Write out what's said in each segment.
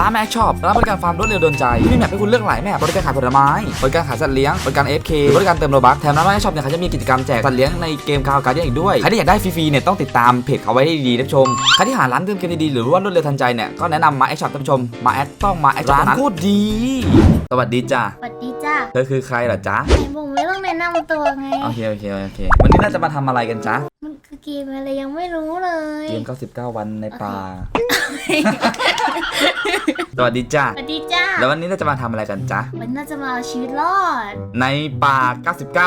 ร้านแม็กช็อปร้านบริการฟาร์มรวดเร็วโดนใจที่มีแมปให้คุณเลือกหลายแมปบริการขายผลไม้บริการขายสัตว์เลี้ยงบริการ FK บริการเติมโลบัคแถมร้านแม็กช็อปเนี่ยเขาจะมีกิจกรรมแจกสัตว์เลี้ยงในเกมคาวการ์ดอีกด้วยใครที่อยากได้ฟรีๆเนี่ยต้องติดตามเพจเขาไว้ให้ดีๆท่านผู้ชมใครที่หาร้านเติมเกมดีๆหรือว่ารวดเร็วทันใจเนี่ยก็แนะนำมาแอคช็อปท่านผู้ชมมาแอดต้องมาแอคช็อปร้านโคตรดี สวัสดีจ้าสวัสดีจ้าเธอคือใครเหรอจ๊ะไหนผมไม่ต้องแนะนำตัวไงโอเคโอเคโอเค วันนี้น่าจะมาทำอะไรกันจ๊ะ มันคือเกมอะไรยังไม่รู้เลยเกม99 วันในป่า สวัสดีจ้าสวัสดีจ้าแล้ววันนี้เราจะมาทำอะไรกันจ๊ะ วันน่าจะมาเอาชีวิตรอด ในป่า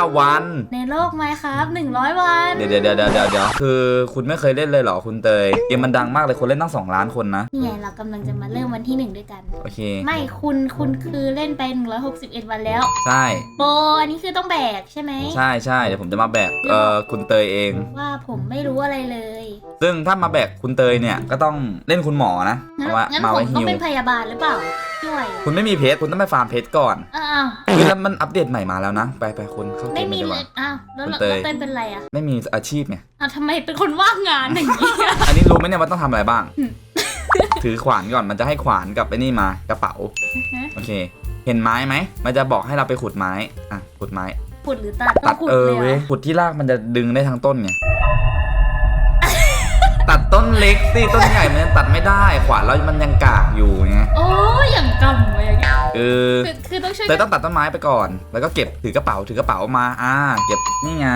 99 วัน ในโลกไหมครับ100 วัน เดี๋ยวเดี๋ยวเดี๋ยวเดี๋ยวเดี๋ยวคือคุณไม่เคยเล่นเลยเหรอคุณเตย เกมมันดังมากเลยคนเล่นตั้ง 2 ล้านคนนะ นี่ไงเรากำลังจะมาเริ่มวันที่หนึ่งด้วยกัน โอเค ไม่คุณคุณคือเล่นไป 161 วันแล้ว ใช่ โปอันนี้คือต้องแบกใช่ไหมใช่ใช่เดี๋ยวผมจะมาแบกเอ่อคุณเตยเองว่าผมไม่รู้อะไรเลยซึ่งถ้ามาแบกคุณเตยเนี่ยก็ต้องเล่นคุณหมอนะงั้นเอาว่างั้นมาผมไว้ต้อฮิงวเป็นพยาบาลหรือเปล่าช่วยคุณไม่มีเพชรคุณต้องไปฟาร์มเพชรก่อนอ้าวเฮ้ยแล้วมันอัปเดตใหม่มาแล้วนะ ไปไปคุณเข้าเกไม่มมีเลยดีกเลว่า ยอ้าวแล้วคุณแล้วเตยแล้วเต้นเป็นไรอะไม่มีอาชีพไงอ้าวทำไมเป็นคนว่างงานอย่างนี้อะ อันนี้รู้ไหมเนี่ยว่าต้องทำอะไรบ้างอืมถือขวานก่อนมันจะให้ขวานกับไอ้นี่มากระเป๋า โอเค เห็นไม้ไหม มันจะบอกให้เราไปขุดไม้ อะ ขุดไม้ ขุดหรือตัดต้ตัอดงขุดเออเลยเหรเว้ย อขุดที่รากมันจะดึงได้ทั้งต้นไง ตัดต้นเล็กสิต้นใหญ่มันยังตัดไม่ได้ ขวานเรามันยังกากอยู่ไงโอ้ยอย่างกำไว้อย่างเงี้ยเออคือคือต้องช่วยเตยกันต้องตัดต้นไม้ไปก่อน แล้วก็เก็บถือกระเป๋าถือกระเป๋ามา อ่า เก็บนี่ไง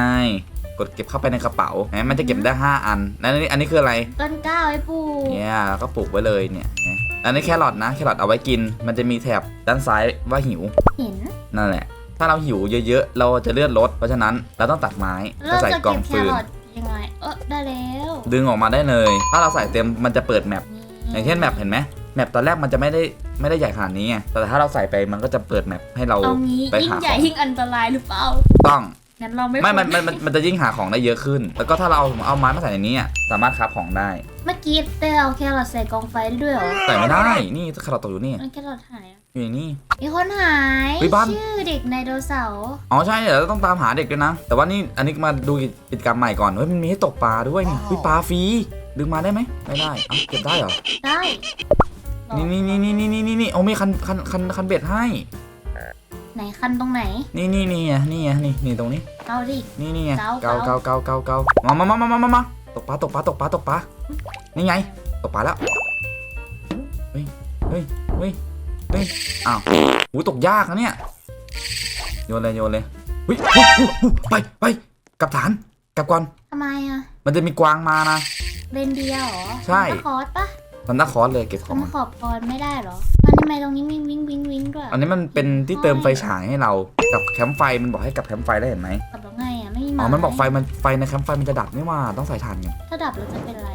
กดเก็บเข้าไปในกระเป๋าเห็นไหมมันจะเก็บได้ห้าอันแล้วอันนี้อันนี้คืออะไรต้นกล้าไว้ปลูกเนี่ยแล้วก็ปลูกไว้เลยเนี่ยเห็นไหมอันนี้แครอทนะแครอทเอาไว้กิน มันจะมีแถบด้านซ้ายว่าหิวเห็นนั่นแหละ ถ้าเราหิวเยอะๆเราจะเลือดลดเพราะฉะนั้นเราต้องตัดไม้เราจะใส่จะกล่เก็องบแคฟืนรอท ยังไง เออได้แล้ว ดึงออกมาได้เลย ถ้าเราใส่เต็มมันจะเปิดแมปนี่อย่างเช่นแมปเห็นไหมแมปตอนแรกมันจะไม่ได้ไม่ได้ใหญ่ขนาดนี้ไงแต่ถ้าเราใส่ไปมันก็จะเปิดแมปให้เราเอางี้ไปยิ่งหาใหญ่ของยิ่งอันตรายหรือเปล่าต้องงั้นเราไม่ไม่มันควรมันมันมันจะยิ่งหาของได้เยอะขึ้น แล้วก็ถ้าเราเอาเอาไม้มาใส่ในนี้อะสามารถคราฟของได้ เมื่อกี้เต้เอาแครอทใส่กองไฟได้ด้วยเหรอใส่ไม่ได้นี่แครอทตกอยู่นี่ มันแครอทหายอะ อยู่ในนี่มีคนหายเฮ้ยบ้าน ชื่อเด็กไดโนเสาร์อ๋อใช่เดี๋ยวเราต้องตามหาเด็กด้วยนะ แต่ว่านี่อันนี้มาดูกิจกรรมใหม่ก่อนเฮ้ยมันมีให้ตกปลาด้วยนี่เฮ้ยปลาฟรีดึงมาได้ไหมไม่ได้เอ้าเก็บได้เหรอ ได้นี่นี่นี่นี่นี่นี่นี่โอ้มีคันคันคันคันเบ็ดให้ ไหนคันตรงไหนนี่นี่นี่ไงนี่ไงนี่นี่ตรงนี้เกาดิ นี่นี่ไงเกาเกาเกาเกาเกาเกามามามามามามาตกปลาตกปลาตกปลาตกปลานี่ไงตกปลาแล้วเฮ้ยเฮ้ยเฮ้ย เฮ้ยอ้าวหูตกยากนะเนี่ย โยนเลยโยนเลยเฮ้ยหูหูหูไปไปกลับฐานกลับก่อนทำไมอะมันจะมีกวางมานะเรนเดียร์เหรอใช่ซันตาคลอสปะซันตาคลอสเลยเก็บขอมังนมาขอบพรไม่ได้เหรอ มันทำไมตรงนี้มีวิ่งวิ่งวิ่งด้วยอันนี้มันเป็นที่เติมไฟฉายให้เรากับแคมป์ไฟมันบอกให้กับแคมป์ไฟได้เห็นไหมกลับแล้วไงอะไม่มีอ๋อไมันบอกไฟมันไฟในแคมป์ไฟมันจะดับนี่ว่าต้องใส่ถ่านไงถ้าดับเราจะเป็นอะไร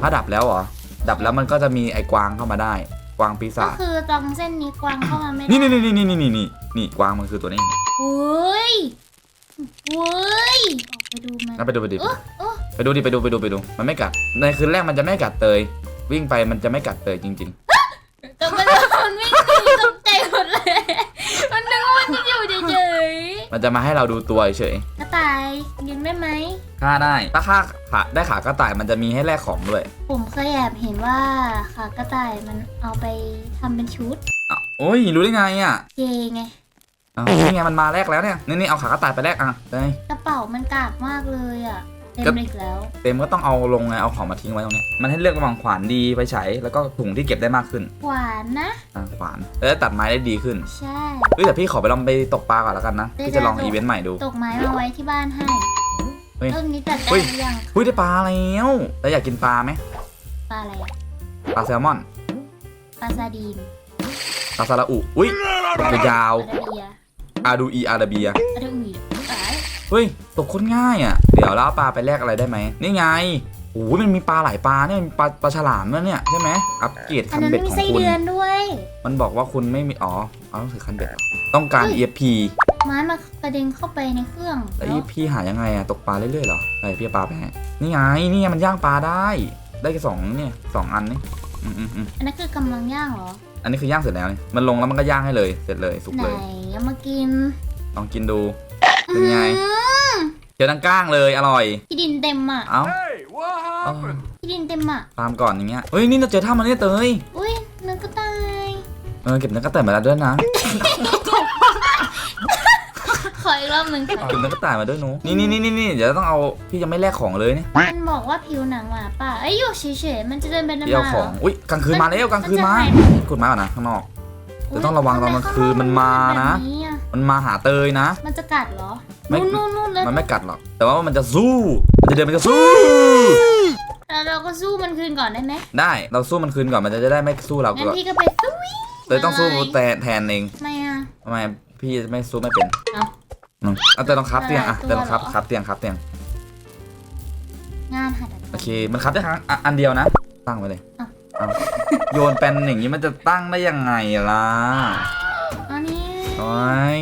ถ้าดับแล้วเหรอดับแล้วมันก็จะมีไอ้กวางเข้ามาได้ กวางปีก็ศาจคือตรงเส้นนี้กวางเข้ามาไม่ได้นี่นี่นี่นี่นี่นี่นี่นี่กวางมันคือตัวนี้เฮ้ยเฮ้ยออกไปดูมันนะไปดูไปดิโอ้โอ้ไปดูดิไปดูไปดูไปดูมันไม่กัดในคืนแรกมันจะไม่กัดเตย วิ่งไปมันจะไม่กัดเตยจริง แต่มันมันไม่ดีตกใจหมดเลย มันนึกว่ามันจะอยู่เฉยๆมันจะมาให้เราดูตัวเฉยๆ ฆ่าได้ ถ้าฆ่าขาได้ขากระต่ายมันจะมีให้แลกของด้วยผมเคยแอบเห็นว่าขากระต่ายมันเอาไปทำเป็นชุดอะโอ้ยรู้ได้ไงอะเจไง อ้าวนี่ไงมันมาแลกแล้วเนี่ยนี่นี่เอาขากระต่ายไปแลกอะเตยกระเป๋ามันกากมากเลยอะ เต็มก็ อีกแล้ว เต็มก็ต้องเอาลงไงเอาของมาทิ้งไว้ตรงเนี้ยมันให้เลือกระหว่างขวานดีไปใช้แล้วก็ถุงที่เก็บได้มากขึ้นหวานนะ อะขวานแล้วตัดไม้ได้ดีขึ้นใช่เฮ้ยแต่พี่ขอไปลองไปตกปลาก่อนแล้วกันนะได้พี่จะลองได้อีเวนต์ใหม่ดู ตกไม้มาไว้ที่บ้านให้ เฮ้ย ต้นนี้ตัดได้เฮ้ยหรือยังเฮ้ยได้ปลาแล้วแล้วอยากกินปลาไหมปลาอะไรอะปลาแซลมอนปลาซาดีนปลาซาลาอุอุ้ยตัวยาวปลาดาเบียอาดูอีอาราเบียปลาดาอุยปลาเฮ้ยตกคนง่ายอะ เดี๋ยวแล้วเอาปลาไปแลกอะไรได้ไหมนี่ไง โอ้ยมันมีปลาหลายปลาเนี่ยมีปลาปลาฉลามแล้วเนี่ยใช่ไหมอัปเกรดอันคันนั้นเบ็ดมีของไส้คุณ เดือนด้วย มันบอกว่าคุณไม่มีอ๋อเอาต้องถือคันเบ็ดเหรอต้องการ เฮ้ย EFP ไม้มากระเด็นเข้าไปในเครื่องแล้ว แล้ว EFP หายังไงอะตกปลาเรื่อยๆเหรอไปพี่เอาปลาไปให้นี่ไงนี่ไงมันย่างปลาได้ ได้แค่สองเนี่ยสองอันนี่อืมอืมอืมอันนั้นคือกำลังย่างเหรอ อันนี้คือย่างเสร็จแล้วนี่มันลงแล้วมันก็ย่างให้เลยเสร็จเลยสุกไหนเลย เอามากินลองกินดูเป็นไงอื้อเจอทั้งก้างเลยอร่อย ที่ดินเต็มอะ เอ้า Hey, what เอา happened? ที่ดินเต็มอะ ตามก่อนอย่างเงี้ยเฮ้ยนี่เราเจอถ้ำมันเนี่ยเตยอุ้ยนึกก็ตายอเก็บเนื้อกระต่ายมาแล้วด้วยนะขออีกรอบหนึ่งขอเก็บเนื้อกระต่ายมาด้วยหนูนี่นี่นี่นี่นี่เดี๋ยวต้องเอาพี่ยังไม่แลกของเลยเนี่ยมันบอกว่าผิวหนังหมาป่าเอ้ยอยู่เฉยๆมันจะเดินไปเดินพี่เอามาขเหรองออุ้ยกลางคืนมาแล้วกลางคืนมามันจะหายกดมาก่อนนะข้างนอก เดี๋ยวต้องระวังตอนกลางคืนมันมานะแบบอ มันมาหาเตยนะ มันจะกัดเหรอ ไม่ นู่นนู่นนู่นแล้วมันไม่กัดหรอก แต่ว่ามันจะสู้ มันจะเดินมันจะสู้ แล้วเราก็สู้มันคืนก่อนได้ไหมได้ เราสู้มันคืนก่อน มันจะได้ไม่สู้เรางั้นก่อนพี่ก็ไปสู้เตยต้องสู้แทนแทนเองทำไมอะ ทำไมพี่ไม่สู้ไม่เป็นเอ้า อืมเอาเตยต้องครับเตียงอะตัวเตยต้องครับเหรอครับเตียงครับเตียง งานหัดอะโอเค มันครับได้ครั้งอะอันเดียวนะ ตั้งไว้เลยอะเอาโยนเป็นอย่างนี้มันจะตั้งได้ยังไงล่ะอันนี้โอ้ ย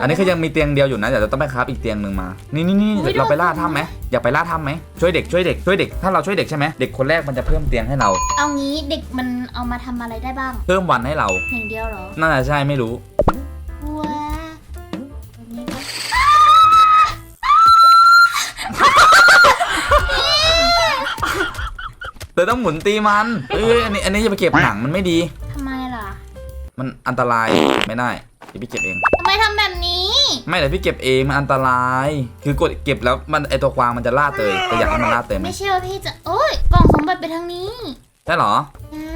อันนี้คือยังมีเตียงเดียวอยู่นะเดี๋ยวเราต้องไปครับอีกเตียงหนึ่งมา นี่นี่นี่อุ๊ย เราไปล่าเราถ้ำไหมอยากไปล่าถ้ำไหมช่วยเด็กช่วยเด็กช่วยเด็ก ถ้าเราช่วยเด็กใช่ไหมเด็กคนแรกมันจะเพิ่มเตียงให้เรา เอางี้เด็กมันเอามาทำอะไรได้บ้างเพิ่มวันให้เราอย่างเดียวเหรอน่าจะใช่ไม่รู้ ว้าอันนี้ก็เธอต้องหมุนตีมันเอ้ยอันนี้อันนี้จะไปเก็บหนังมันไม่ดีทำไมล่ะ มันอันตรายไม่ได้เดี๋ยวพี่เก็บเอง ทำไมทำแบบนี้ ไม่เดี๋ยวพี่เก็บเองมันอันตราย คือกดเก็บแล้วมันไอตัวกวางมันจะล่าเตยเตยอยากให้มันล่าเตยไหมไม่เชื่อว่าพี่จะ โอ้ยกล่องสมบัติไปทางนี้ใช่เหรอ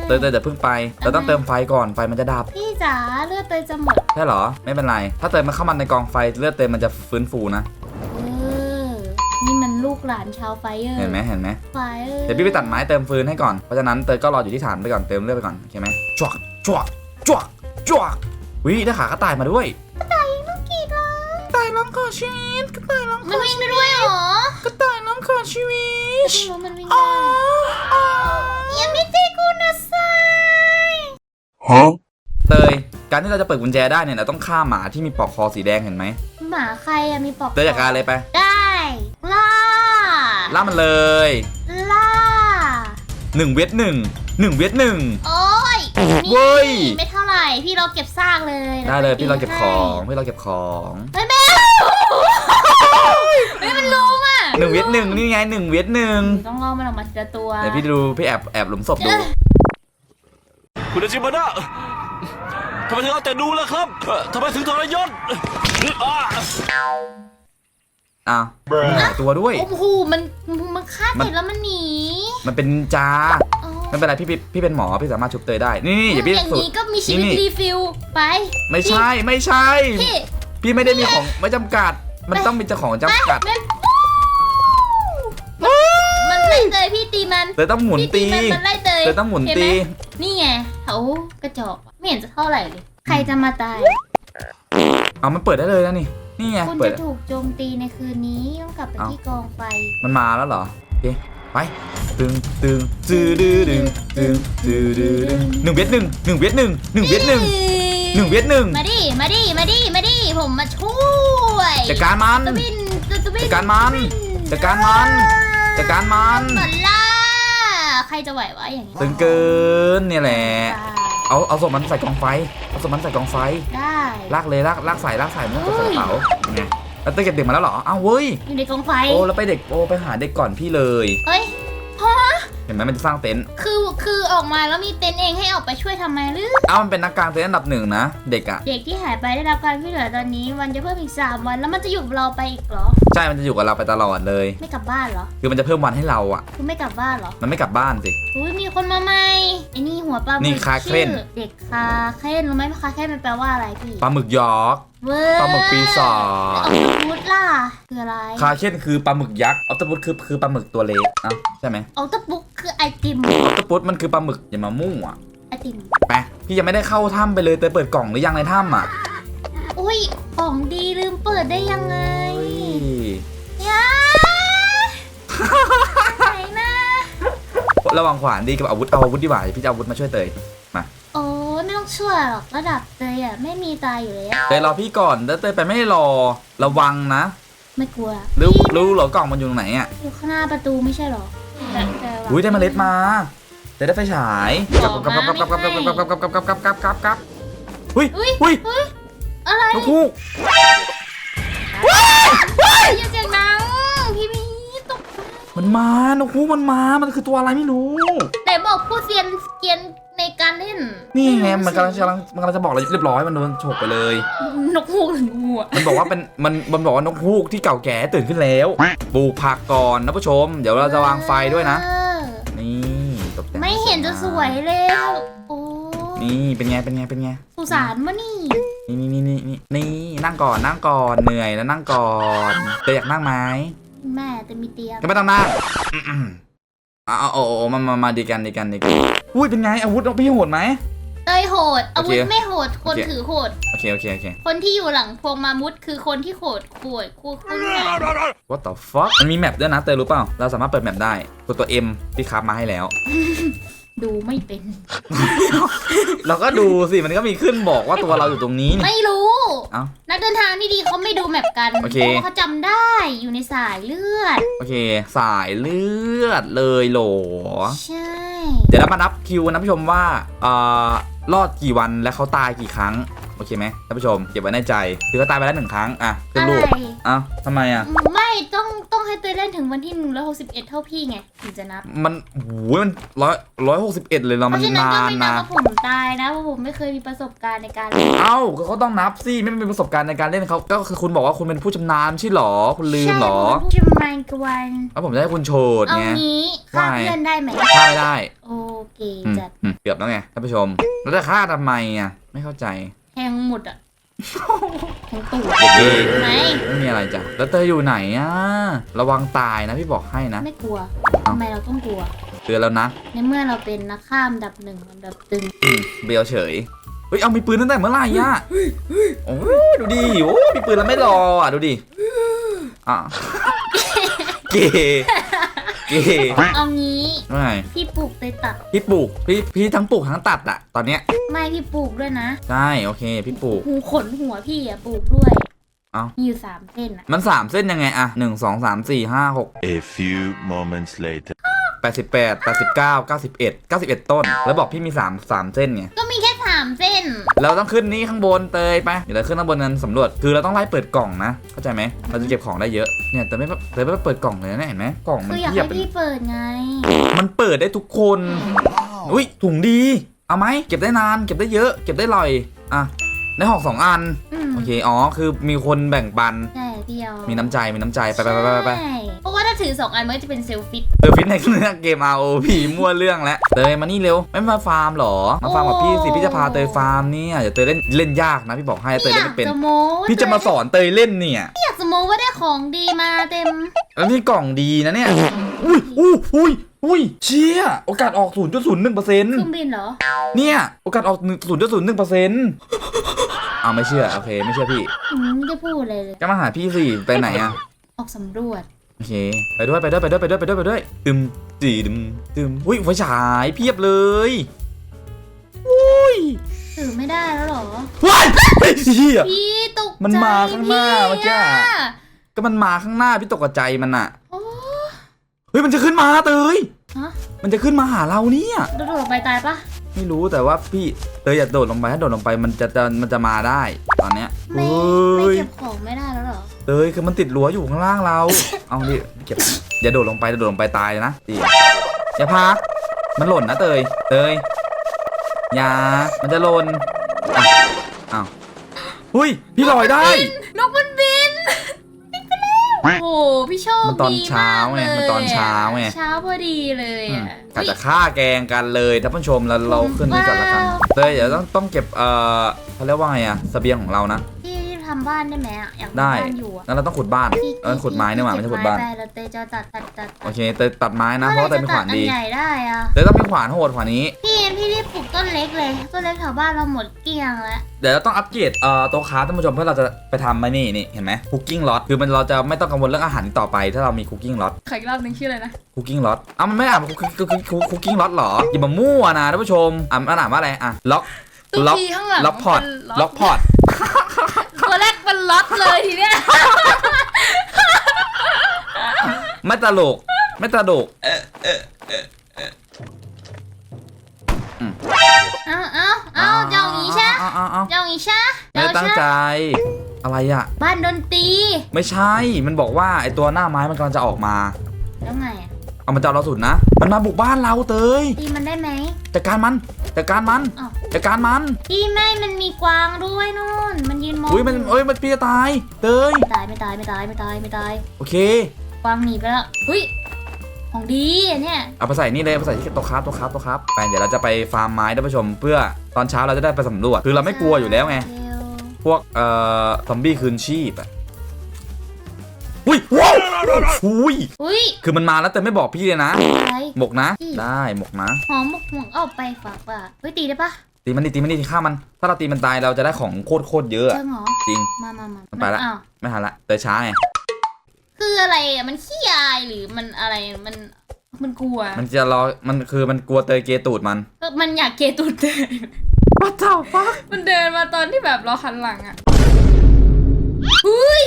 เตยเตยเดี๋ยวเพิ่งไปเราต้องเติมไฟก่อนไฟมันจะดับพี่จ๋าเลือดเตยจะหมดใช่เหรอ ไม่เป็นไร ถ้าเตยมันเข้ามาในกองไฟเลือดเตยมันจะฟื้นฟูนะ เออ นี่มันลูกหลานชาวไฟเออร์เห็นไหมเห็นไหมไฟเออร์เดี๋ยวพี่ไปตัดไม้เติมฟืนให้ก่อน เพราะฉะนั้นเตยก็รออยู่ที่ฐานไปก่อนเติมเลือดไปก่อนโอเคไหมจวกจวกจวกจวก วิได้ขากระต่ายมาด้วยกระต่ายลูกกี่ล้อกระต่ายร้องขอชีวิตกระต่ายร้องมันวิ่งได้ด้วยเหรอกระต่ายร้องขอชีวิตจริงเหรอมันวิ่งได้ยังไม่เจอกูนะไซเตยการที่เราจะเปิดกุญแจได้เนี่ยเราต้องฆ่าหมาที่มีปลอกคอสีแดงเห็นไหมหมาใครอะมีปอกเตยจัดการเลยไปได้ล่าล่ามันเลยล่าหนึ่งเวทหนึ่งหนึ่งเวทหนึ่งโอ้ย เว้ยนี่ไม่เท่าไหร่ พี่เราเก็บซากเลยได้เลยพี่เราเก็บของพี่เราเก็บของเฮ้ยแม่เฮ้ยมันลุมอะหนึ่งเวทหนึ่งนี่ไงหนึ่งเวทหนึ่งต้องล่อมันออกมาทีละตัวเดี๋ยวพี่ดูพี่แอบแอบหลุมศพดูคุณอาชิมานะทำไมถึงเอาแต่ดูล่ะครับเอ่อทำไมถึงทรยศอ่าอ้าวหายตัวด้วยโอ้โหมันมันฆ่ามันเสร็จแล้วมันหนีมันเป็นนินจาอ๋อ ไม่เป็นไรพี่พี่พี่เป็นหมอพี่สามารถชุบเตยได้นี่นี่อย่าพี่อย่างสุด นี้ก็มีชีวิตนี่ รีฟิลไป ไม่ใช่ไม่ใช่ พี่ พี่ไม่ได้มีของไม่จำกัด มันต้องมีเจ้าของจำกัดแม่มันไล่เตยพี่ตีมันเตยต้องหมุนพี่ตี มันมันไล่เตยเตยต้องหมุนเห็ไตีนี่ไงเขากระจอกไม่เห็นจะเท่าไหร่เลย ใครจะมาตาย เอามันเปิดได้เลยนะนี่ นี่ไงคุณเปิด จะถูกโจมตีในคืนนี้ต้องกลับไปเอ้า ที่กองไฟมันมาแล้วเหรอโอเค ไปตึงตึงจืดดื้อดึงตึงจืดดื้อดึงหนึ่งเวทหนึ่งหนึ่งเวทหนึ่งหนึ่งเวทหนึ่งหนึ่งเวทหนึ่งมาดิมาดิมาดิมาดิผมมาช่วยจัดการมันตะบินตะตะบินจัดการมันจัดการมันจัดการมันก่อนล่าใครจะไหววะอย่างนี้ตึงเกินเนี่ยแหละเอาเอาศพมันใส่กองไฟเอาศพมันใส่กองไฟได้ลากเลยลากลากใส่ลากใส่ไม่ต้องกดใส่กระเป๋าไง แล้วเต้ยเก็บเด็กมาแล้วเหรออ้าวเว้ย อยู่ในกองไฟ โอ้แล้วไปเด็กโอ้ไปหาเด็กก่อนพี่เลยเฮ้ยพอเห็นไหมมันจะสร้างเต็นท์คือคือออกมาแล้วมีเต็นท์เองให้ออกไปช่วยทำไมหรือ อ้าวมันเป็นนักกลางเต็นท์อันดับหนึ่งนะ เด็กอะ เด็กที่หายไปได้รับการช่วยเหลือตอนนี้วันจะเพิ่มอีกสามวันแล้วมันจะอยู่กับเราไปอีกเหรอ ใช่มันจะอยู่กับเราไปตลอดเลย ไม่กลับบ้านเหรอคือมันจะเพิ่มวันให้เราอะคุณไม่กลับบ้านเหรอมันไม่กลับบ้านสิ อุ้ยมีคนมาใหม่ไอ้นี่หัวปลาหมึกนี่คาเคนชื่อเด็กคาเคนรู้ไหมคาเคนมันแปลว่าอะไรพี่ปลาหมึกยอร์ก เว้ยปลาหมึกปีศาจออกพูดล่ะคืออะไร คาเคนคือปลาหมึกยักษ์ออตปุตคือคือปลาหมึกตัวเล็กอะใช่ไหมออกตบุกคือไอติม ออตปุตมันคือปลาหมึกอย่ามามุ่งอะไอติม ไปพี่ยังไม่ได้เข้าถ้ำไปเลยเตยเปิดกล่องหรือยังในถ้ำอะอุ้ยของดีลืมเปิดได้ยังไงเฮ้ยยาไหนนะระหว่างขวานดีกับอาวุธเอาอาวุธดีกว่าเดี๋ยวพี่จะเอาอาวุธมาช่วยเตยโอ้ยไม่ ต้องช่วยหรอกระดับเตยอะไม่มีตายอยู่แล้วเตยรอพี่ก่อนแล้วเตยไปไม่รอระวังนะไม่กลัวรู้รู้เหรอกล่องมันอยู่ตรงไหนอะอยู่ข้างหน้าประตูไม่ใช่หรอแต่แต่ว่า อุ้ยได้เมล็ดมาเตยได้ไฟฉายออกกับมากับกับกับกับกับกับกับกับกับกับกับกับอุ้ยอุ้ยอุ้ยอุ้ยอะไรนกฮูกอย่าเสียงดังพี่มีตกใจมันมานกฮูกมันมา มันคือตัวอะไรไม่รู้ แต่บอกผู้เซียนเกียนใน การเล่นนี่ไงรู้มันกำลังสิกำลังมันกำลังจะบอกเราเรียบร้อยมันโดนฉกไปเลย นกฮูกหรืองูอะมันบอกว่าเป็นมันมันบอกว่านกฮูกที่เก่าแก่ตื่นขึ้นแล้วปลูกผักก่อนนะผู้ชม เดี๋ยวเราจะวางไฟด้วยนะเออนี่ตกแต่งไม่เห็นจะสวยเลยอะโอ้นี่เป็นไงเป็นไงเป็นไงสุสานมะนี่นี่นี่นี่นี่นี่นี่นั่งก่อนนั่งก่อนเหนื่อยแล้วนั่งก่อนเธออยากนั่งไหมแม่แต่มีเตียงก็ไม่ต้องนั่งอืมๆ เอาเอาเอาเอามามามาดีกันดีกันดีกันอุ้ยเป็นไงอาวุธน้องพี่โหดไหม เตยโหด อาวุธโอเคไม่โหด คนโอเค ถือโหด โอเคโอเคโอเค คนที่อยู่หลังพวงมามุดคือคนที่โหดขวดคู่คู่ไง what the fuck มันมีแมปด้วยนะเตยรู้เปล่า เราสามารถเปิดแมปได้กดตัว M ที่คราฟมาให้แล้ว ดูไม่เป็น เราก็ดูสิมันก็มีขึ้นบอกว่าตัวเราอยู่ตรงนี้นี่ ไม่รู้ เอ้านักเดินทางที่ดีเขาไม่ดูแมปกันโอเคเพราะว่าเขาจำได้อยู่ในสายเลือด โอเค สายเลือดเลยโหล ใช่ เดี๋ยวเรามานับคิวนะผู้ชมว่าเอ่อรอดกี่วันและเขาตายกี่ครั้ง โอเคไหมท่านผู้ชมเก็บไว้ในใจคือเขาตายไปแล้วหนึ่งครั้งอะขึ้นอะรูปไรเอ้าทำไมอะ ไม่ต้องต้องให้เตยเล่นถึงวันที่หนึ่งร้อยหกสิบเอ็ดเท่าพี่ไงถึงจะนับมันโอ้ยมันร้อยร้อยหกสิบเอ็ดเลยเหราเพมันราะฉะนั้นนาก็นไม่นับนะ ว่าผมตายนะเพราะผมไม่เคยมีประสบการณ์ในการเล่นเอ้าก็เขาต้องนับสิไม่มีประสบการณ์ในการเล่นเขาก็คือคุณบอกว่าคุณเป็นผู้ชำนาญไม่ใช่หรอ คุณลืมหรอใช่ผมจะมากวนแล้วผมจะให้คุณโชดเอาไง งี้ฆ่าว่าไง เพื่อนได้ไหมฆ่าไม่ได้โอเคอืมจัดอืมเกือบแล้วไงท่านผู้ชมแล้วจะฆ่าทำไมอะไม่เข้าใจแท งหมดอะแทงตูดเด็กไหมๆไม่มีอะไรจ้ะแล้วเตยอยู่ไหนอะ ระวังตายนะพี่บอกให้นะ ไม่กลัวเอ้าทำไมเราต้องกลัว เตือนแล้วนะ ในเมื่อเราเป็นนักฆ่าอันดับหนึ่งอันดับตึงอืมเบียวเฉยเฮ้ยเอามีปืนตั้งแต่เมื่อไหร่อะโอ้ยดูดิโอ้ยมีปืนแล้วไม่รออะดูดิอะเก๋เก๋เอางี้ไม่พี่ปลูกเตยตัด พี่ปลูกพี่พี่ทั้งปลูกทั้งตัดอะตอนเนี้ยไม่พี่ปลูกด้วยนะใช่โอเค พี่ปลูกหูขนหัวพี่อะปลูกด้วยเอ้ามีอยู่สามเส้นอะมันสามเส้นยังไงอะหนึ่งสองสามสี่ห้าหก A few moments later. แปดสิบแปดแปดสิบเก้าเก้าสิบเอ็ดเก้าสิบเอ็ดต้น แล้วบอกพี่มีสามสามเส้นไงก็ มีแค่สามเส้น เราต้องขึ้นนี้ข้างบนเตยไปเดี๋ยวเราขึ้นข้างบนนั้นสำรวจคือเราต้องไล่เปิดกล่องนะ เข้าใจไหมเราจะเก็บของได้เยอะเนี่ยแต่ไม่เตยไม่เปิดกล่องเลยนะเห็นไหมกล่องมัคืนออยากเทียบให้เป็นพี่เปิดไง มันเปิดได้ทุกคนอุ้ยถุงดีเอาไหมเก็บได้นาน เก็บได้เยอะเก็บได้ลอยอะในห้องสองอันอืมโอเคอ๋อคือมีคนแบ่งปันใช่พี่เอามีน้ำใจมีน้ำใจไปไปไปไปไปใช่เพราะว่า ถ้าถือสองอันมันก็จะเป็นเซลฟิตเตอฟิตในเรื่องเกม ROP มั่วเรื่องแล้วเตยมานี่เร็ว ไม่มาฟาร์มเหรอ มาฟาร์มกับพี่สิพี่จะพาเตยฟาร์มเนี่ยเดี๋ยวเตยเล่นเล่นยากนะพี่บอกให้เตยอเล่นยากไม่เป็น จะโม้ว่าพี่จะมาสอนเตยเล่นเนี่ยอยากจะโม้ว่าได้ของดีมาเต็ม แล้วนี่กล่องดีนะเนี่ย อุ้ยอุ้ยอุ้ยอุ้ยเชี่ยโอกาสออก 0.01%เครื่องบินเหรอ เนี่ย โอกาสออก 0.01%อ้าวไม่เชื่อ โอเค ไม่เชื่อพี่อืมไม่ได้พูดเลยเลยก็มาหาพี่สิไปไหนอะ ออกสำรวจ โอเค ไปด้วยไปด้วยไปด้วยไปด้วยไปด้วยไปด้วยตึมจีดึมตึมอุ้ยไฟฉายเพียบเลยอุ้ยถือไม่ได้แล้วเหรอว้ายเฮ้ยเฮียพี่ตกใจมันมาข้างหน้าเมื่อกี้พี่ะก็มันมาข้างหน้าพี่ตกใจมันอะโอ้เฮ้ยมันจะขึ้นมาเตยฮะมันจะขึ้นมาหาเราเนี่ยโดดลงไปตายปะ ไม่รู้แต่ว่าพี่เตยอย่าโดดลงไปถ้าโดดลงไปมันจะจะมันจะมาได้ตอนเนี้ยไม่เฮไม่้ยเก็บของไม่ได้แล้วเหรอเตยคือมันติดรั้วอยู่ข้างล่างเรา เอาดิเก็บอย่าโดดลงไปอย่าโดดลงไปตายนะดีอย่าพัก มันหล่นนะเตยเตยอย่ามันจะหล่นอะอ้าวหุยพี่ลอยได้ นกมันบิน โอ้โหพี่โชคมันตอนดีเช้าไงมกลยมันตอนเช้าไง เช้าพอดีเลยอืมอะอาจจะฆ่าแกงกันเลยท่านผู้ชมแล้วเราขึ้นนี่ก่อนละกันว้าวเตยเดี๋ยวต้องต้องเก็บเอ่อเขาเรียกว่าไงอะเสบียงของเรานะพี่ ทำบ้านได้ไหมอะอยากทำได้ บ้านอยู่อะแล้วเราต้องขุดบ้าน พี่เออขุดไม้นี่หว่าไม่ใช่ขุดบ้านเก็ไม้ไปแล้วเตยจะตัดตัดตัดตัดโอเคเตยตัดไม้นะ เพราะว่าเตยมีขวานดี เมื่อไหร่จะตัดอันใหญ่ได้อะเตยต้องมีขวานโหดขวานนี้ พี่พี่รีบปลูกต้นเล็กเลยต้นเล็กแถวบ้านเราหมดเกลี้ยงแล้วเดี๋ยวเราต้องอัปเกรดเอ่อโต๊ะค้าท่านผู้ชมเพื่อเราจะไปทำมานี่นี่เห็นไหมคุกกิ้งล็อตคือมันเราจะไม่ต้องกังวลเรื่องอาหารอีกต่อไป ถ้าเรามีคุกกิ้งล็อตขออีกรอบหนึงชื่ออะไรนะ คุกกิ้งล็อตอ้าวมันไม่อ่านคุกคุกกิ้งล็อตหรออย่ามามั่วนะท่านผู้ชมอ่านอ่านว่าอะไรอะล็อก ตุ๊กล็อกทีข้างหลังล็อกพอร์ตเป็นล็อกพอร์ตตัวแรกเป็นล็อกเลยทีเนี้ยไม่ตลกไม่ตลกเอ้าเอ้าเอ้าเจ้าอย่างงี้ใช่เอาเอาเอาเจ้าอย่างงี้ใช่ไม่ได้ตั้งใจอะไรอะ บ้านดนตรีไม่ใช่มันบอกว่าไอตัวหน้าไม้มันกำลังจะออกมา แล้วไงอะ เอามันจะเอาเราสุดนะ มันมาบุกบ้านเราเตยตีมันได้ไหมจัดการมันจัดการมันอ้าวจัดการมันพี่ไม่มันมีกวางด้วยนู่น มันยืนมองอุ้ยมันเอ้ยมันพี่จะตายเตยไม่ตายไม่ตายไม่ตายไม่ตายไม่ตาย โอเค กวางหนีไปแล้วอุ้ยของดีอันเนี่ยเอาไปใส่นี่เลยเอาไปใส่ที่โต๊ะครับโต๊ะครับโต๊ะครับไปเดี๋ยวเราจะไปฟาร์มไม้ท่านผู้ชม เพื่อตอนเช้าเราจะได้ไปสำรวจคือเราไม่กลัวอยู่แล้วไงเร็วพวกเอ่อซอมบี้คืนชีพอะอุ้ยว้าว อุ้ยอุ้ยคือมันมาแล้วแต่ไม่บอกพี่เลยนะอะไรหมกนะ ได้หมกนะ หอมหมกหมกเอาไปฝากว่ะเฮ้ยตีได้ปะตีมันดิตีมันดิฆ่ามัน ถ้าเราตีมันตายเราจะได้ของโคตรโคตรเยอะเจอะอเหรอจริงมามามามันไปละอ้วไม่ทันละเตยช้าไงคืออะไรอะมันขี้อายหรือมันอะไรมันมันกลัว มันจะรอ มันคือมันกลัวเตยเกตูดมันเออมันอยากเกตุดเดินว้าเจ้าฟักมันเดินมาตอนที่แบบเราหันหลังอะอุ้ย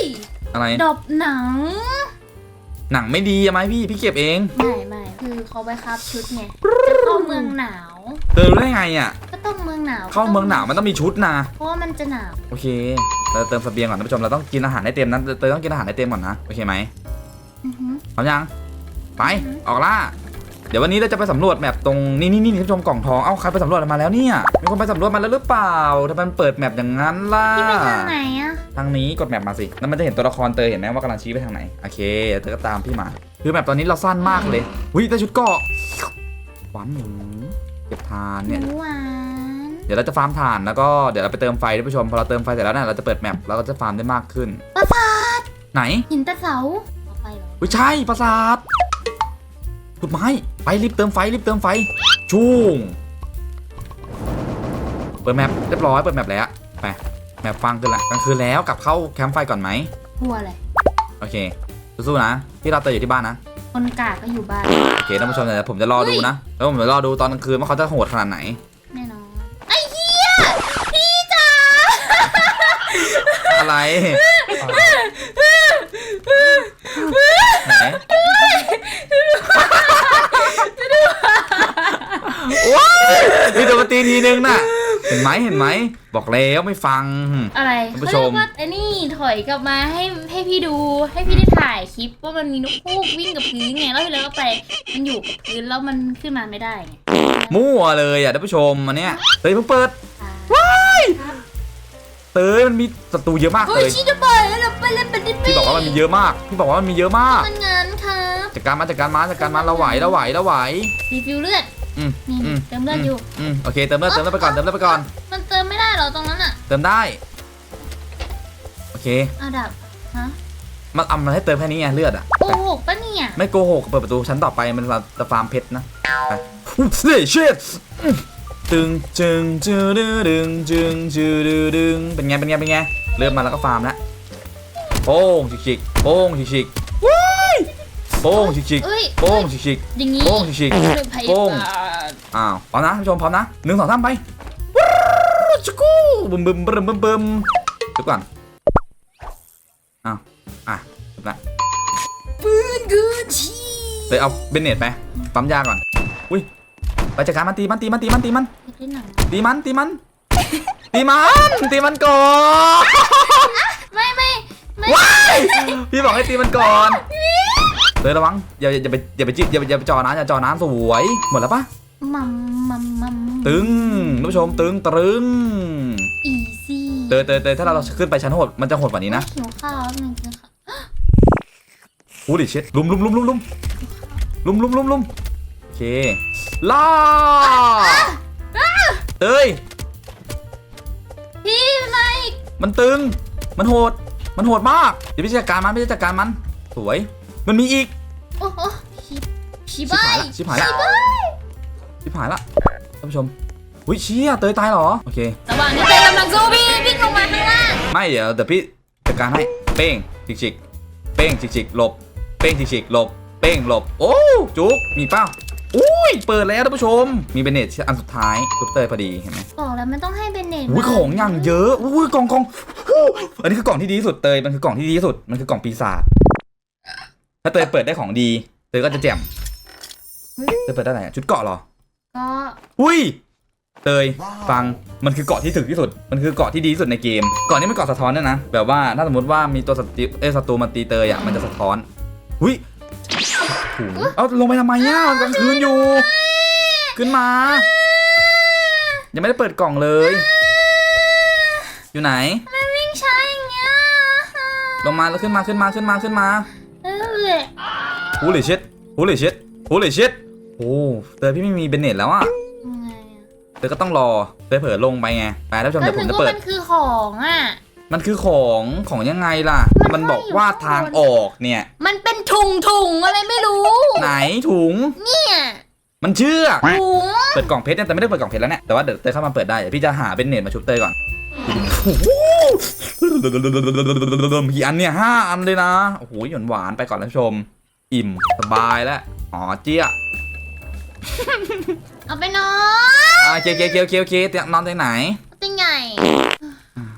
อะไร ดอบหนัง หนังไม่ดีอะไหมพี่พี่เก็บเอง ไม่ไม่คือเขาไปครับชุดไงจะเข้าเมืองหนาวเตยรู้ได้ไงอะ ก็ต้องเมืองหนาวเข้าเมืองหนาวมันต้องมีชุดนะ เพราะว่ามันจะหนาวโอเคเราเติมเสบียงก่อนท่านผู้ชมเราต้องกินอาหารให้เต็มนะเตยต้องกินอาหารให้เต็มก่อนนะโอเคไหมอือหือพร้อมยังไปอือฮึออกล่า เดี๋ยววันนี้เราจะไปสำรวจแมปตรงนี่นี่นี่ท่านผู้ชมกล่องทอง เอ้าใครไปสำรวจมาแล้วเนี่ยมีคนไปสำรวจมาแล้วหรือเปล่าทำไมมันเปิดแมปอย่างนั้นล่ะพี่ไปทางไหนอะทางนี้กดแมปมาสิแล้วมันจะเห็นตัวละครเตยเห็นไหมว่ากำลังชี้ไปทางไหน โอเคเตยก็ตามพี่มาคือแมปตอนนี้เราสั้นมากเลยหุ้ยได้ชุดเกราะหวานหมูเก็บทานหเนี่ย มูหวานเดี๋ยวเราจะฟาร์มถ่านแล้วก็เดี๋ยวเราไปเติมไฟท่านผู้ชมพอเราเติมไฟเสร็จแล้วเนี่ยเราจะเปิดแมปเราก็จะฟาร์มได้มากขึ้น ปราสาทไหนหินตะเสาเอาไปเหรอ อุ้ยใช่ปราสาท ขุดไม้ไปรีบเติมไฟรีบเติมไฟชุ่งเปิดแมปเรียบร้อยเปิดแมปแล้วไปแมปฟังขึ้นละกลางคืนแล้วกลับเข้าแคมป์ไฟก่อนไหมหัวอะไรโอเคสู้ๆนะที่เราเตยอยู่ที่บ้านนะคนกากก็อยู่บ้านโอเคท่านผู้ชมเดี๋ยวผมจะรอดูนะแล้วผมจะรอดูตอนกลางคืนว่าเขาจะโหดขนาดไหนแน่นอนไอ้เหี้ยพี่จ๋าอะไรไหน ว้ายมีโดนตีทีนึงน่ะ เห็นไหมเห็นไหม บอกแล้วไม่ฟัง อะไรท่านเขาผู้เรีชยมกว่าไอ้นี่ถอยกลับมาให้ให้พี่ดูให้พี่ได้ถ่ายคลิปว่ามันมีนกฮูกวิ่งกับพื้นไงแล้วทีแล้วก็ไปมันอยู่กับพื้นแล้วมันขึ้นมาไม่ได้ไงมั่วเลยอะท่านผู้ชมอันเนี้ยเตยเพิ่งเปิดเตยมันมีศัตรูเยอะมากเฮ้เลยยชิดะไปแล้วไปเล่นไปดิพี่บอกว่ามันมีเยอะมากพี่บอกว่ามันมีเยอะมากมันงานครับจัดการมาจัดการมาจัดการมาเราไหวเราไหวเราไหวรีฟิวเลือด อืมนี่อืมเติมเลือดอยู่ อืมโอเคเติมเลือดเติมเลือดไปก่อนเติมเลือดไปก่อน มันเติมไม่ได้เหรอตรงนั้นอะเติมได้ โอเค เอาดับฮะมันเอามันให้เติมแค่นี้ไงเลือดอะ โกหกปะเนี่ย ไม่โกหกเปิดประตูชั้นต่อไปมันจะฟาร์มเพชรนะไปอุ๊ยเฮ้ยเชิดตึงจึงจืดดึงจึงจืดดึงเป็นไงเป็นไงเป็นไงเริ่มมาแล้วก็ฟาร์มแล้วโป้งชิกชิกโป้งชิกชิกว้าย โป้งชิกชิกเอ้ยโป้งชิกชิกอย่างงี้โป้งชิกชิกเรื่องพยาโป้งบาลอ้าวพร้อมนะท่านผู้ชมพร้อมนะหนึ่งสองสามไปว้าวจุกูบึมบึมบึมบึมบึมเดี๋ยวก่อนอ้าวอะจบละปืนกูชีเดี๋ยวเอาเบนเนตไปปั๊มยาก่อนอุ้ยไปจัดการมันตีมันตีมันตีมันตีมัน อยากได้หนังตีมันตีมัน ตีมันตีมันก่อนไม่ไม่ไม่ว้ายพี่บอกให้ตีมันก่อน เตยระวังอย่าอย่าไปอย่าไปจิบอย่าไปอย่าไปจ่อน้ำอย่าจ่อน้ำสวยหมดแล้วปะมัมมัมมัมตึงท่านผู้ชมตึงตรึงอีซี่เตยเตยเตยถ้าเราขึ้นไปชั้นโหดมันจะโหดกว่านี้นะหิวข้าวแล้วนึงกินข้าวหูดิเช็ดลุมลุมลุมลุมลุมลุมลุมลุมลุมโอเคล่าเตยพี่ไม่มันตึงมันโหดมันโหดมากเดี๋ยวพี่จัดการมันพี่จัดการมันสวย มันมีอีก โอ้โหชิบชิชิบบหายละชิบหายละชิบหายละท่านผู้ชมอุ้ยเชี่ยเตยตายเหรอ โอเค ระหว่างนี้เต้กำลังสู้พี่พี่ลงมาข้างล่างไม่เดี๋ยวเดี๋ยวพี่จัดการให้ เป้งจิกจิกเป้งจิกจิกหลบ เป้งจิกจิกหลบ เป้งหลบ โอ้ จุก มีเป้าอุ้ย เปิดแล้วท่านผู้ชม มีเบนเนตอันสุดท้ายซุปเตยพอดี เห็นไหมบอกแล้วมันต้องให้เบนเนตอุ้ยของอย่างเยอะ อุ้ยกล่องกล่องอู้อันนี้คือกล่องที่ดีที่สุดเตย มันคือกล่องที่ดีที่สุด มันคือกล่องปีศาจ ถ้าเตยเปิดได้ของดี เตยก็จะแจ่มเตยเปิดได้ไหนอะชุดเกราะเหรอ ก็อุ้ย เตยฟังมันคือเกราะที่ถึกที่สุด มันคือเกราะที่ดีที่สุดในเกมเกราะนี้มันเกราะสะท้อนด้วยนะ แบบว่าถ้าสมมติว่ามีตัวศัตรูเอยศัตรูมาตีเตยอะมันจะสะท้อนอุ้ยถุงเอาลงไปทำไมเนี่ยมันกลางคืนอยู่ ขึ้นมา ยังไม่ได้เปิดกล่องเลย อยู่ไหน มันวิ่งช้าอย่างเงี้ยลงมาแล้วขึ้นมาขึ้นมาขึ้นมาขึ้นมาเออหูหรือชิดหูหรือชิดหูหรือชิดโอ้เตยพี่ไม่มีเบนเน็ตแล้วอะยังไงอะเตยก็ต้องรอเตยเผลอลงไปไงไปท่านผู้ชมก็เดี๋ยวผนึมกจะว่าเปิด มันคือของอะ มันคือของของยังไงล่ะ มัมันนบอกว่าอยู่ข้าทางงบนออกเนี่ย มันเป็นถุงถุงอะไรไม่รู้ไหนถุง เนี่ยมันเชื่อก ถุงเปิดกล่องเพชรเนี่ยแต่ไม่ได้เปิดกล่องเพชรแล้วเนี่ยแต่ว่าเดี๋ยวเตยเข้ามาเปิดได้เดี๋ยวพี่จะหาเบนเน็ตมาชุบเตยก่อนโอ้โห กี่อันเนี่ยห้าอันเลยนะ โอ้โหหยวนหวานไปก่อนท่านผู้ชม อิ่มสบายแล้ว อ๋อเจี๊ยเอาไปนอนอ่าเคเคเคเคเคเตียงนอนที่ไหนเป็นไง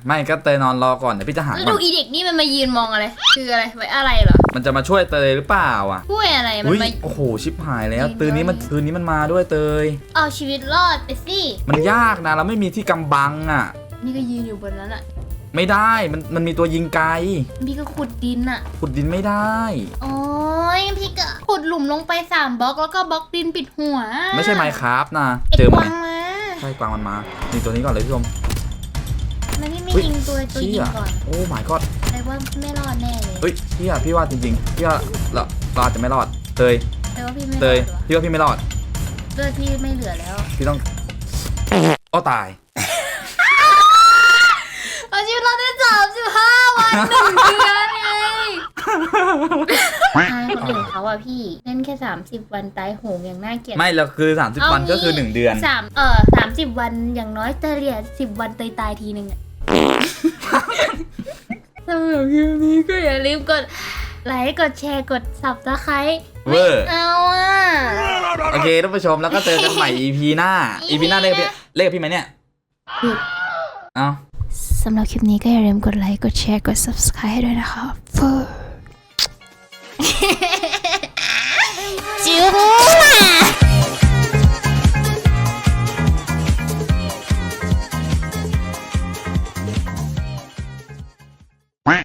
ไม่ก็เตยนอนรอก่อนเดี๋ยวพี่จะหาแล้วก่อดูนอีเด็กนี่มันมายืนมองอะไร คืออะไรไว้อะไรเหรอ มันจะมาช่วยเตยหรือเปล่าอะ ช่วยอะไร มันอุ้ยมาโอ้โหชิบหายแล้วจริงตืนนี้มันด้วยตืนนี้มันมาด้วยเตย เอาชีวิตรอดไปสิ มันยากนะเราไม่มีที่กำบังอะ นี่ก็ยืนอยู่บนนั้นอะไม่ได้มันมันมีตัวยิงไกลพี่ก็ขุดดินอะขุดดินไม่ได้ โอ้ยพี่ก็ขุดหลุมลงไปสามบล็อกแล้วก็บล็อกดินปิดหัวไม่ใช่ไมค์ครับนะไอ้เจอกมัวานงมาใช่กวางมันมานี่ตัวนี้ก่อนเลยพี่ชม แล้วพี่ไม่อุ๊ย ยิงตัวตัวยิเชี่งยก่อนโอ้ my god แต่ว่าไม่รอดแน่เลยเฮ้ยพี่อะพี่ว่าจริงๆพี่ว่าเราเราอาจจะไม่รอดเตยแต่ว่าพี่ไม่รเตอดยหรอพี่ว่าพี่ไม่รอด เลือดพี่ไม่เหลือแล้ว พี่ต้องอ้อตาย เอาชีวิตเราได้สามสิบ ห้าวันหนึ่งเดือนไงใช่คนอื่นเขาอะพี่เล่นแค่สามสิบวันตายโหงอย่างน่าเกลียดไม่เราคือ 30 วันก็คือ 1 เดือนสามเออสามสิบวันอย่างน้อยเฉลี่ยสิบวันเตยตายทีหนึ่งอะสำหรับคลิปนี้ก็อย่าลืมกดไลค์กดแชร์กด subscribe เวอร์เอาอะโอเคท่านผู้ชมแล้วก็เจอกันใหม่ EP หน้า EP หน้าเล่นกับพี่เล่นกับพี่ไหมเนี่ยหยุดเอ้า สำหรับคลิปนี้ก็อย่าลืมกดไลค์ กดแชร์ กด subscribe ให้ด้วยนะครับฟูจิ้ว